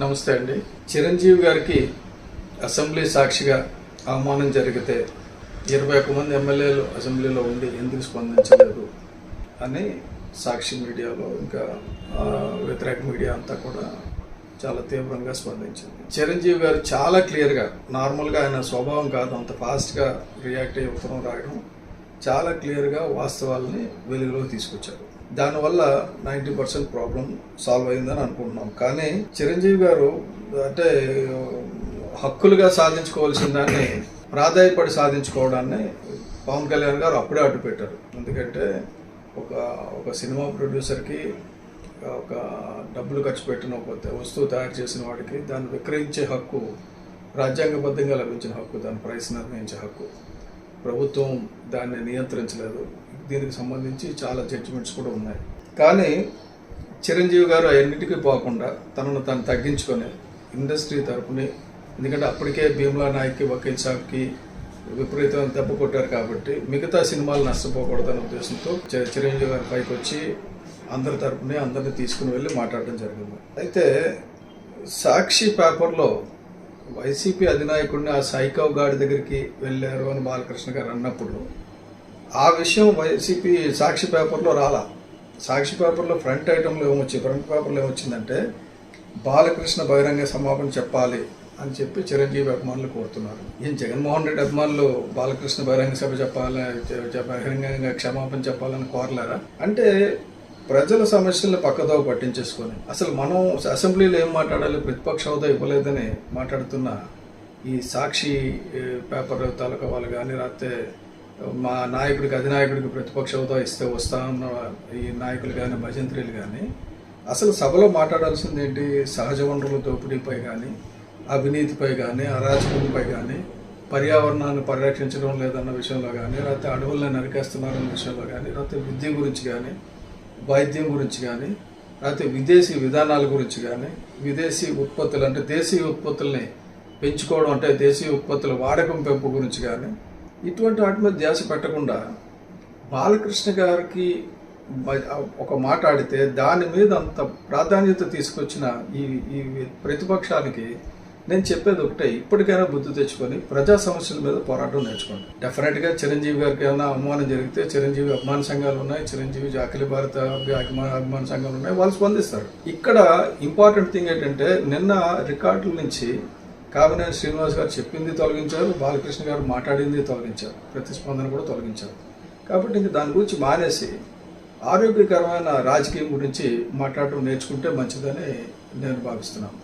నమస్తే అండి. చిరంజీవి గారికి అసెంబ్లీ సాక్షిగా అవమానం జరిగితే ఇరవై ఒక్క మంది ఎమ్మెల్యేలు అసెంబ్లీలో ఉండి ఎందుకు స్పందించలేదు అని సాక్షి మీడియాలో ఇంకా వ్యతిరేక మీడియా అంతా కూడా చాలా తీవ్రంగా స్పందించింది. చిరంజీవి గారు చాలా క్లియర్గా నార్మల్గా ఆయన స్వభావం కాదు అంత ఫాస్ట్గా రియాక్ట్ అయ్యి ఉత్తరం రాయడం చాలా క్లియర్గా వాస్తవాలని వెలుగులోకి తీసుకొచ్చారు. దానివల్ల నైంటీ పర్సెంట్ ప్రాబ్లం సాల్వ్ అయిందని అనుకుంటున్నాం. కానీ చిరంజీవి గారు అంటే హక్కులుగా సాధించుకోవాల్సిన దాన్ని ప్రాధాయపడి సాధించుకోవడాన్ని పవన్ కళ్యాణ్ గారు అప్పుడే అడ్డు పెట్టారు ఎందుకంటే ఒక ఒక సినిమా ప్రొడ్యూసర్కి ఒక డబ్బులు ఖర్చు పెట్టిన ఒక వస్తువు తయారు చేసిన వాడికి దాన్ని విక్రయించే హక్కు రాజ్యాంగబద్ధంగా లభించిన హక్కు దాని ప్రైస్ నిర్ణయించే హక్కు. ప్రభుత్వం దాన్ని నియంత్రించలేదు. దీనికి సంబంధించి చాలా జడ్జిమెంట్స్ కూడా ఉన్నాయి. కానీ చిరంజీవి గారు అన్నిటికీ పోకుండా తనను తను తగ్గించుకొని ఇండస్ట్రీ తరపుని ఎందుకంటే అప్పటికే భీమ్లా నాయక్కి వకీల్ సాబ్కి విపరీతమైన దెబ్బ కొట్టారు కాబట్టి మిగతా సినిమాలు నష్టపోకూడదనే ఉద్దేశంతో చిరంజీవి గారి పైకి వచ్చి అందరి తరపుని అందరిని తీసుకుని వెళ్ళి మాట్లాడడం జరిగింది. అయితే సాక్షి పేపర్లో వైసీపీ అధినాయకుడిని ఆ సైకవ్ గాడి దగ్గరికి వెళ్ళారు అని బాలకృష్ణ గారు అన్నప్పుడు ఆ విషయం వైసీపీ సాక్షి పేపర్లో రాలా. సాక్షి పేపర్లో ఫ్రంట్ ఐటెంలో ఏమొచ్చి ఫ్రంట్ పేపర్లో ఏమొచ్చిందంటే బాలకృష్ణ బహిరంగ సమాపన చెప్పాలి అని చెప్పి చిరంజీవి అభిమానులు కోరుతున్నారు. ఏం జగన్మోహన్ రెడ్డి అభిమానులు బాలకృష్ణ బహిరంగ సభ చెప్పాలి బహిరంగంగా క్షమాపణ చెప్పాలని కోరలేరా? అంటే ప్రజల సమస్యలను పక్కదో పట్టించేసుకొని అసలు మనం అసెంబ్లీలో ఏం మాట్లాడాలి? ప్రతిపక్ష హోదా ఇవ్వలేదని మాట్లాడుతున్న ఈ సాక్షి పేపర్ తాలూకా వాళ్ళు కానీ లేకపోతే మా నాయకుడికి అధినాయకుడికి ప్రతిపక్ష హోదా ఇస్తే వస్తా ఉన్న ఈ నాయకులు కానీ భజంత్రీలు కానీ అసలు సభలో మాట్లాడాల్సింది ఏంటి? సహజ వనరుల దోపిడీపై కానీ అవినీతిపై కానీ అరాచకంపై కానీ పర్యావరణాన్ని పరిరక్షించడం లేదన్న విషయంలో కానీ లేకపోతే అడవులను నరికేస్తున్నారన్న విషయంలో కానీ లేకపోతే విద్య గురించి కానీ వైద్యం గురించి కానీ లేకపోతే విదేశీ విధానాల గురించి కానీ విదేశీ ఉత్పత్తులు అంటే దేశీయ ఉత్పత్తుల్ని పెంచుకోవడం అంటే దేశీయ ఉత్పత్తుల వాడకం పెంపు గురించి కానీ ఇటువంటి వాటి మీద ధ్యాస పెట్టకుండా బాలకృష్ణ గారికి ఒక మాట ఆడితే దాని మీద అంత ప్రాధాన్యత తీసుకొచ్చిన ఈ ఈ ప్రతిపక్షానికి నేను చెప్పేది ఒకటే ఇప్పటికైనా బుద్ధి తెచ్చుకొని ప్రజా సమస్యల మీద పోరాటం నేర్చుకోండి. డెఫినెట్గా చిరంజీవి గారికి ఏమైనా అవమానం జరిగితే చిరంజీవి అభిమాన సంఘాలు ఉన్నాయి చిరంజీవి అఖిల భారత అభిమాన అభిమాన సంఘాలు ఉన్నాయి వాళ్ళు స్పందిస్తారు. ఇక్కడ ఇంపార్టెంట్ థింగ్ ఏంటంటే నిన్న రికార్డుల నుంచి కామినేని శ్రీనివాస్ గారు చెప్పింది తొలగించారు బాలకృష్ణ గారు మాట్లాడింది తొలగించారు ప్రతిస్పందన కూడా తొలగించారు. కాబట్టి ఇంక దాని గురించి మానేసి ఆరోగ్యకరమైన రాజకీయం గురించి మాట్లాడటం నేర్చుకుంటే మంచిదని నేను భావిస్తున్నాను.